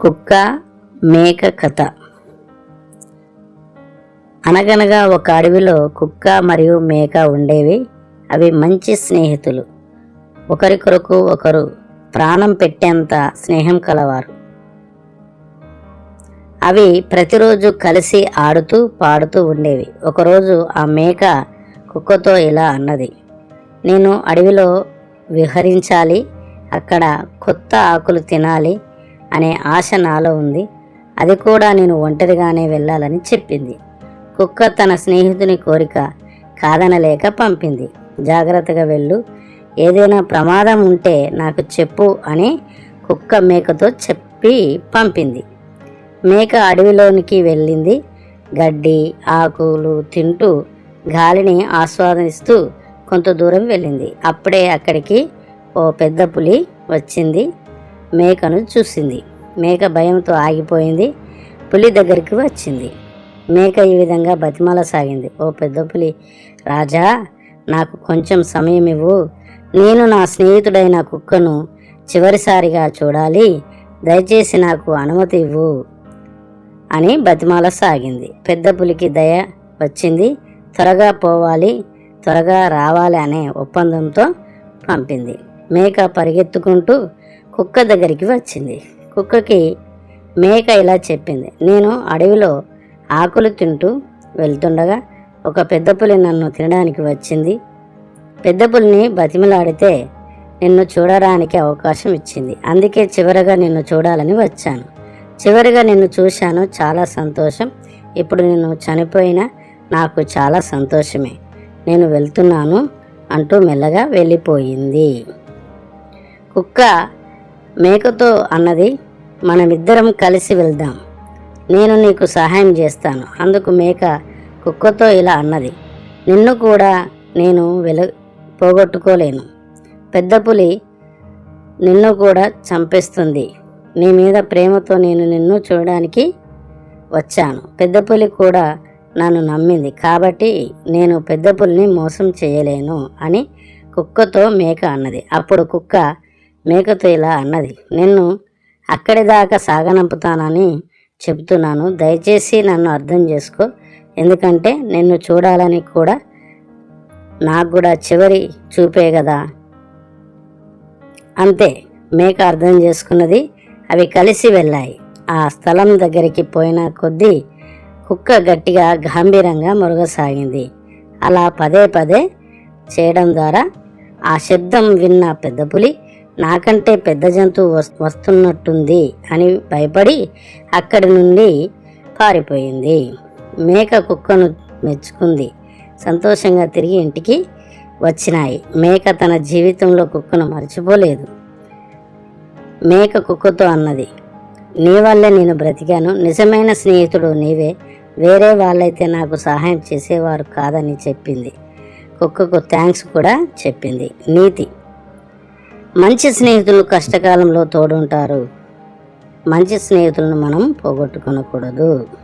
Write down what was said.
కుక్క మేక కథ. అనగనగా ఒక అడవిలో కుక్క మరియు మేక ఉండేవి. అవి మంచి స్నేహితులు. ఒకరికొరకు ఒకరు ప్రాణం పెట్టేంత స్నేహం కలవారు. అవి ప్రతిరోజు కలిసి ఆడుతూ పాడుతూ ఉండేవి. ఒకరోజు ఆ మేక కుక్కతో ఇలా అన్నది. నేను అడవిలో విహరించాలి. అక్కడ కొత్త ఆకులు తినాలి. అనే ఆశ నాలో ఉంది. అది కూడా నేను ఒంటరిగానే వెళ్ళాలని చెప్పింది. కుక్క తన స్నేహితుని కోరిక కాదనలేక పంపింది. జాగ్రత్తగా వెళ్ళు. ఏదైనా ప్రమాదం ఉంటే నాకు చెప్పు అని కుక్క మేకతో చెప్పి పంపింది. మేక అడవిలోనికి వెళ్ళింది. గడ్డి ఆకులు తింటూ గాలిని ఆస్వాదిస్తూ కొంత దూరం వెళ్ళింది. అప్పుడే అక్కడికి ఓ పెద్ద పులి వచ్చింది. మేకను చూసింది. మేక భయంతో ఆగిపోయింది. పులి దగ్గరికి వచ్చింది. మేక ఈ విధంగా బతిమాల సాగింది. ఓ పెద్ద పులి రాజా నాకు కొంచెం సమయం ఇవ్వు. నేను నా స్నేహితుడైన కుక్కను చివరిసారిగా చూడాలి. దయచేసి నాకు అనుమతి ఇవ్వు అని బతిమాల సాగింది. పెద్ద పులికి దయ వచ్చింది. త్వరగా పోవాలి త్వరగా రావాలి అనే ఒప్పందంతో పంపింది. మేక పరిగెత్తుకుంటూ కుక్క దగ్గరికి వచ్చింది. కుక్కకి మేక ఇలా చెప్పింది. నేను అడవిలో ఆకులు తింటూ వెళ్తుండగా ఒక పెద్ద పులి నన్ను తినడానికి వచ్చింది. పెద్ద పులిని బతిమలాడితే నిన్ను చూడడానికి అవకాశం ఇచ్చింది. అందుకే చివరగా నిన్ను చూడాలని వచ్చాను. చివరిగా నిన్ను చూశాను. చాలా సంతోషం. ఇప్పుడు నిన్ను చనిపోయినా నాకు చాలా సంతోషమే. నేను వెళ్తున్నాను అంటూ మెల్లగా వెళ్ళిపోయింది. కుక్క మేకతో అన్నది మనమిద్దరం కలిసి వెళ్దాం. నేను నీకు సహాయం చేస్తాను. అందుకు మేక కుక్కతో ఇలా అన్నది నిన్ను కూడా నేను వెల పోగొట్టుకోలేను. పెద్ద పులి నిన్ను కూడా చంపేస్తుంది. నీ మీద ప్రేమతో నేను నిన్ను చూడడానికి వచ్చాను. పెద్ద పులి కూడా నన్ను నమ్మింది. కాబట్టి నేను పెద్ద పులిని మోసం చేయలేను అని కుక్కతో మేక అన్నది. అప్పుడు కుక్క మేకతో ఇలా అన్నది. నిన్ను అక్కడి దాకా సాగనంపుతానని చెబుతున్నాను. దయచేసి నన్ను అర్థం చేసుకో. ఎందుకంటే నిన్ను చూడాలని కూడా నాకు కూడా చివరి చూపే కదా. అంతే. మేక అర్థం చేసుకున్నది. అవి కలిసి వెళ్ళాయి. ఆ స్థలం దగ్గరికి పోయిన కొద్దీ కుక్క గట్టిగా గంభీరంగా మురగసాగింది. అలా పదే పదే చేయడం ద్వారా ఆ శబ్దం విన్న పెద్ద పులి నాకంటే పెద్ద జంతువు వస్తున్నట్టుంది అని భయపడి అక్కడి నుండి పారిపోయింది. మేక కుక్కను మెచ్చుకుంది. సంతోషంగా తిరిగి ఇంటికి వచ్చినాయి. మేక తన జీవితంలో కుక్కను మర్చిపోలేదు. మేక కుక్కతో అన్నది నీ వల్లే నేను బ్రతికాను. నిజమైన స్నేహితుడు నీవే. వేరే వాళ్ళైతే నాకు సహాయం చేసేవారు కాదని చెప్పింది. కుక్కకు థ్యాంక్స్ కూడా చెప్పింది. నీతి మంచి స్నేహితులు కష్టకాలంలో తోడుంటారు. మంచి స్నేహితులను మనం పోగొట్టుకోనకూడదు.